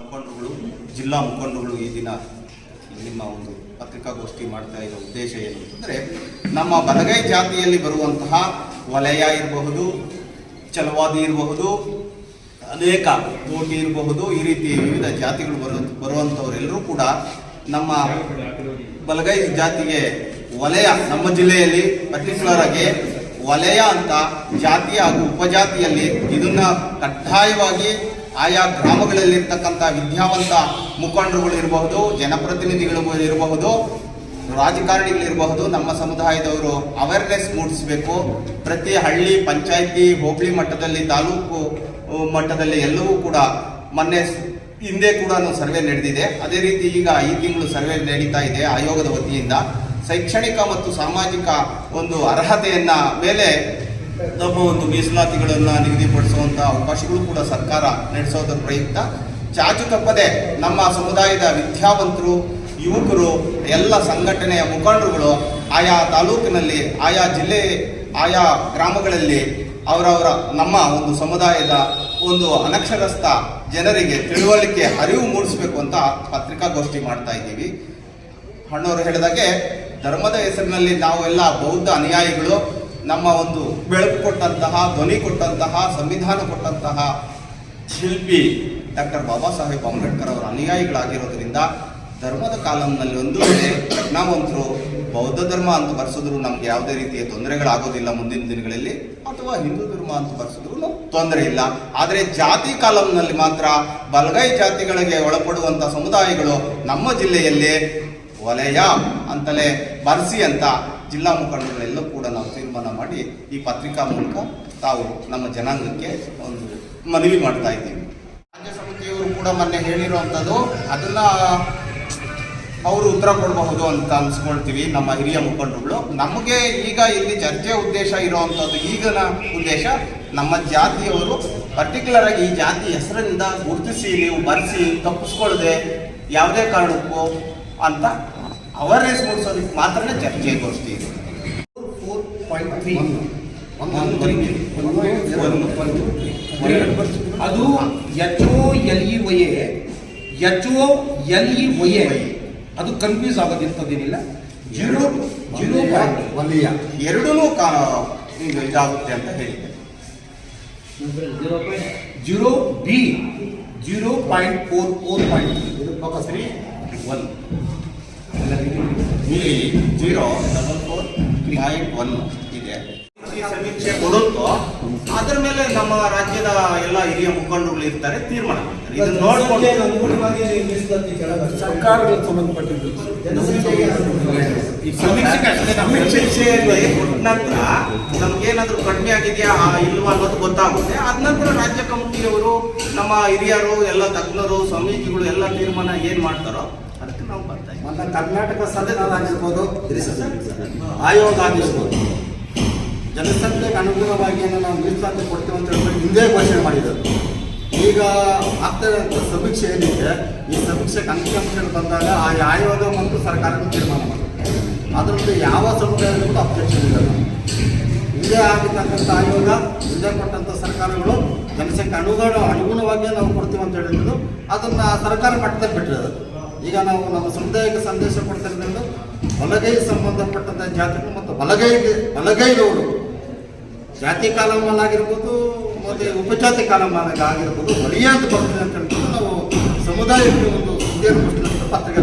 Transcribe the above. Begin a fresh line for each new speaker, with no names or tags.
ಮುಖಂಡರುಗಳು, ಜಿಲ್ಲಾ ಮುಖಂಡರುಗಳು ಈ ದಿನ ನಿಮ್ಮ ಒಂದು ಪತ್ರಿಕಾಗೋಷ್ಠಿ ಮಾಡ್ತಾ ಇರೋ ಉದ್ದೇಶ ಏನು ಅಂತಂದರೆ, ನಮ್ಮ ಬಲಗೈ ಜಾತಿಯಲ್ಲಿ ಬರುವಂತಹ ವಲಯ ಇರಬಹುದು ಚಲವಾದಿ ಇರಬಹುದು, ಅನೇಕ ಕೋಟಿ ಇರಬಹುದು, ಈ ರೀತಿ ವಿವಿಧ ಜಾತಿಗಳು ಬರ ಬರುವಂಥವರೆಲ್ಲರೂ ಕೂಡ ನಮ್ಮ ಬಲಗೈ ಜಾತಿಗೆ ವಲಯ ನಮ್ಮ ಜಿಲ್ಲೆಯಲ್ಲಿ ಪರ್ಟಿಕ್ಯುಲರ್ ಆಗಿ ವಲಯ ಅಂತ ಜಾತಿ ಹಾಗೂ ಉಪಜಾತಿಯಲ್ಲಿ ಇದನ್ನು ಕಡ್ಡಾಯವಾಗಿ ಆಯಾ ಗ್ರಾಮಗಳಲ್ಲಿರ್ತಕ್ಕಂಥ ವಿದ್ಯಾವಂತ ಮುಖಂಡರುಗಳು ಇರಬಹುದು, ಜನಪ್ರತಿನಿಧಿಗಳು ಇರಬಹುದು, ರಾಜಕಾರಣಿಗಳಿರಬಹುದು, ನಮ್ಮ ಸಮುದಾಯದವರು ಅವೇರ್ನೆಸ್ ಮೂಡಿಸಬೇಕು. ಪ್ರತಿ ಹಳ್ಳಿ, ಪಂಚಾಯಿತಿ, ಹೋಬಳಿ ಮಟ್ಟದಲ್ಲಿ, ತಾಲೂಕು ಮಟ್ಟದಲ್ಲಿ ಎಲ್ಲವೂ ಕೂಡ ಮೊನ್ನೆ ಹಿಂದೆ ಕೂಡ ಸರ್ವೆ ನಡೆದಿದೆ. ಅದೇ ರೀತಿ ಈಗ ಈ ತಿಂಗಳು ಸರ್ವೆ ನಡೀತಾ ಇದೆ ಆಯೋಗದ ವತಿಯಿಂದ. ಶೈಕ್ಷಣಿಕ ಮತ್ತು ಸಾಮಾಜಿಕ ಒಂದು ಅರ್ಹತೆಯನ್ನ ಮೇಲೆ ನಮ್ಮ ಒಂದು ಮೀಸಲಾತಿಗಳನ್ನ ನಿಗದಿಪಡಿಸುವಂತ ಅವಕಾಶಗಳು ಕೂಡ ಸರ್ಕಾರ ನಡೆಸೋದ ಪ್ರಯುಕ್ತ. ಚಾಚು ತಪ್ಪದೆ ನಮ್ಮ ಸಮುದಾಯದ ವಿದ್ಯಾವಂತರು, ಯುವಕರು, ಎಲ್ಲ ಸಂಘಟನೆಯ ಮುಖಂಡರುಗಳು ಆಯಾ ತಾಲೂಕಿನಲ್ಲಿ, ಆಯಾ ಜಿಲ್ಲೆ, ಆಯಾ ಗ್ರಾಮಗಳಲ್ಲಿ ಅವರವರ ನಮ್ಮ ಒಂದು ಸಮುದಾಯದ ಒಂದು ಅನಕ್ಷರಸ್ಥ ಜನರಿಗೆ ತಿಳುವಳಿಕೆ, ಅರಿವು ಮೂಡಿಸಬೇಕು ಅಂತ ಪತ್ರಿಕಾಗೋಷ್ಠಿ ಮಾಡ್ತಾ ಇದ್ದೀವಿ. ಅಣ್ಣವರು ಹೇಳಿದಾಗೆ, ಧರ್ಮದ ಹೆಸರಿನಲ್ಲಿ ನಾವು ಎಲ್ಲ ಬೌದ್ಧ ಅನುಯಾಯಿಗಳು ನಮ್ಮ ಒಂದು ಬೆಳಕು ಕೊಟ್ಟಂತಹ, ಧ್ವನಿ ಕೊಟ್ಟಂತಹ, ಸಂವಿಧಾನ ಕೊಟ್ಟಂತಹ ಶಿಲ್ಪಿ ಡಾಕ್ಟರ್ ಬಾಬಾ ಸಾಹೇಬ್ ಅಂಬೇಡ್ಕರ್ ಅವರ ಅನುಯಾಯಿಗಳಾಗಿರೋದ್ರಿಂದ ಧರ್ಮದ ಕಾಲಂನಲ್ಲಿ ಒಂದು ವೇಳೆ ಪ್ರಜ್ಞಾವಂತರು ಬೌದ್ಧ ಧರ್ಮ ಅಂತ ಬರ್ಸಿದ್ರು, ನಮ್ಗೆ ಯಾವುದೇ ರೀತಿಯ ತೊಂದರೆಗಳಾಗೋದಿಲ್ಲ ಮುಂದಿನ ದಿನಗಳಲ್ಲಿ, ಅಥವಾ ಹಿಂದೂ ಧರ್ಮ ಅಂತ ಬರ್ಸಿದ್ರು ತೊಂದರೆ ಇಲ್ಲ. ಆದರೆ ಜಾತಿ ಕಾಲಂನಲ್ಲಿ ಮಾತ್ರ ಬಲಗೈ ಜಾತಿಗಳಿಗೆ ಒಳಪಡುವಂಥ ಸಮುದಾಯಗಳು ನಮ್ಮ ಜಿಲ್ಲೆಯಲ್ಲಿ ವಲಯ ಅಂತಲೇ ಬರೆಸಿ ಅಂತ ಜಿಲ್ಲಾ ಮುಖಂಡರೆಲ್ಲೂ ಕೂಡ ನಾವು ತೀರ್ಮಾನ ಮಾಡಿ ಈ ಪತ್ರಿಕಾ ಮೂಲಕ ತಾವು ನಮ್ಮ ಜನಾಂಗಕ್ಕೆ ಒಂದು ಮನವಿ ಮಾಡ್ತಾ ಇದ್ದೀವಿ. ರಾಜ್ಯ ಸಮಿತಿಯವರು ಕೂಡ ಮೊನ್ನೆ ಹೇಳಿರುವಂಥದ್ದು ಅದನ್ನ ಅವರು ಉತ್ತರ ಕೊಡಬಹುದು ಅಂತ ಅನ್ಸ್ಕೊಳ್ತೀವಿ ನಮ್ಮ ಹಿರಿಯ ಮುಖಂಡರುಗಳು. ನಮಗೆ ಈಗ ಇಲ್ಲಿ ಚರ್ಚೆ ಉದ್ದೇಶ ಇರುವಂಥದ್ದು ಈಗಿನ ಉದ್ದೇಶ ನಮ್ಮ ಜಾತಿಯವರು ಪರ್ಟಿಕ್ಯುಲರ್ ಆಗಿ ಈ ಜಾತಿ ಹೆಸರಿನಿಂದ ಗುರುತಿಸಿ ನೀವು ಬರೆಸಿ ತಪ್ಪಿಸ್ಕೊಳ್ಳದೆ ಯಾವುದೇ ಕಾರಣಕ್ಕೂ ಅಂತ ಅವೇರ್ನೆಸ್ ಮೂಡಿಸೋದಕ್ಕೆ ಮಾತ್ರನೇ ಚರ್ಚೆ ಕೊಡ್ತೀವಿ ಇದೆ.
ಫೋರ್ ಪಾಯಿಂಟ್ ತ್ರೀ ಅದು H O L E Y H O L E Y ಅದು ಕನ್ಫ್ಯೂಸ್ ಆಗೋದಿಂಥದ್ದೇನಿಲ್ಲ. ಜೀರೋ ಜೀರೋ ಪಾಯಿಂಟ್
ವಲಯ
ಎರಡೂ ಇದಾಗುತ್ತೆ ಅಂತ ಹೇಳಿದ್ದೆ
zero B. Zero point four four point
three one ಇಲ್ಲಿ zero double four point one ಇದೆ ಸಮೀಕ್ಷೆ ಕೊಡುತ್ತೋ ಅದ್ರ ಮೇಲೆ ನಮ್ಮ ರಾಜ್ಯದ ಎಲ್ಲ ಹಿರಿಯ ಮುಖಂಡರುಗಳು ಇರ್ತಾರೆ ತೀರ್ಮಾನ ಮಾಡ್ತಾರೆ. ಇದನ್ನ ನೋಡ್ಕೊಂಡು
ಸರ್ಕಾರಗಳು ಸಂಬಂಧಪಟ್ಟಿದ್ದು.
ಈ ನಂತರ ನಮ್ಗೇನಾದ್ರೂ ಕಡಿಮೆ ಆಗಿದೆಯಾ ಇಲ್ವಾ ಅನ್ನೋದು ಗೊತ್ತಾಗುತ್ತೆ. ಅದ ನಂತರ ರಾಜ್ಯ ಕಮಿಟಿಯವರು ನಮ್ಮ ಹಿರಿಯರು ಎಲ್ಲ ತಜ್ಞರು ಸ್ವಾಮೀಜಿಗಳು ಎಲ್ಲ ತೀರ್ಮಾನ ಏನ್ ಮಾಡ್ತಾರೋ ಅದಕ್ಕೆ ನಾವು ಬರ್ತಾ ಇದ್ದೀವಿ.
ಮತ್ತೆ ಕರ್ನಾಟಕ ಸದನ ಆಗಿರ್ಬೋದು? ಆಯೋಗ ಆಗಿರ್ಬೋದು. ಜನಸಂಖ್ಯೆಗೆ ಅನುಗುಣವಾಗಿ ನಾವು ಮೀಸಲಾತಿ ಕೊಡ್ತೇವೆ ಅಂತ ಹೇಳ್ಬಿಟ್ಟು ಹಿಂದೆ ಘೋಷಣೆ ಮಾಡಿದರು. ಈಗ ಆಗ್ತಾ ಸಮೀಕ್ಷೆ ಏನಿದೆ, ಈ ಸಮೀಕ್ಷೆಗೆ ಅಂಕಿಅಂಶಗಳು ಬಂದಾಗ ಆ ಆಯೋಗ ಮತ್ತು ಸರ್ಕಾರಕ್ಕೆ ತೀರ್ಮಾನ ಮಾಡುತ್ತೆ ಅದರಲ್ಲಿ ಯಾವ ಸಮುದಾಯದಲ್ಲೂ ಕೂಡ ಅಬ್ಜೆಕ್ಷನ್ ಇಲ್ಲ. ಹಿಂದೆ ಆಗಿರ್ತಕ್ಕಂಥ ಆಯೋಗ, ಹಿಂದೆ ಕೊಟ್ಟಂಥ ಸರ್ಕಾರಗಳು ಜನಸಂಖ್ಯೆ ಅನುಗುಣ, ಅನುಗುಣವಾಗಿ ನಾವು ಕೊಡ್ತೀವಿ ಅಂತ ಹೇಳಿದ್ರು. ಅದನ್ನ ಸರ್ಕಾರ ಮಟ್ಟದಲ್ಲಿ ಬಿಟ್ಟಿರೋದು ಈಗ ನಾವು ನಮ್ಮ ಸಮುದಾಯಕ್ಕೆ ಸಂದೇಶ ಕೊಡ್ತಾ ಇರೋದ್ರಿಂದ ಬಲಗೈ ಸಂಬಂಧಪಟ್ಟಂಥ ಜಾತಿಗಳು ಮತ್ತು ಬಲಗೈಗೆ ಬಲಗೈದವರು ಜಾತಿ ಕಾಲಮಾನಾಗಿರ್ಬೋದು ಮತ್ತೆ ಉಪಜಾತಿ ಕಾಲಮಾನ ಆಗಿರ್ಬೋದು ವಲಯ ಅಂತ ಬರ್ತದೆ ಅಂತ ಹೇಳ್ಬಿಟ್ಟು ನಾವು ಸಮುದಾಯಕ್ಕೆ ಒಂದು ಸುದ್ದಿಯನ್ನು ಪತ್ರಿಕೆ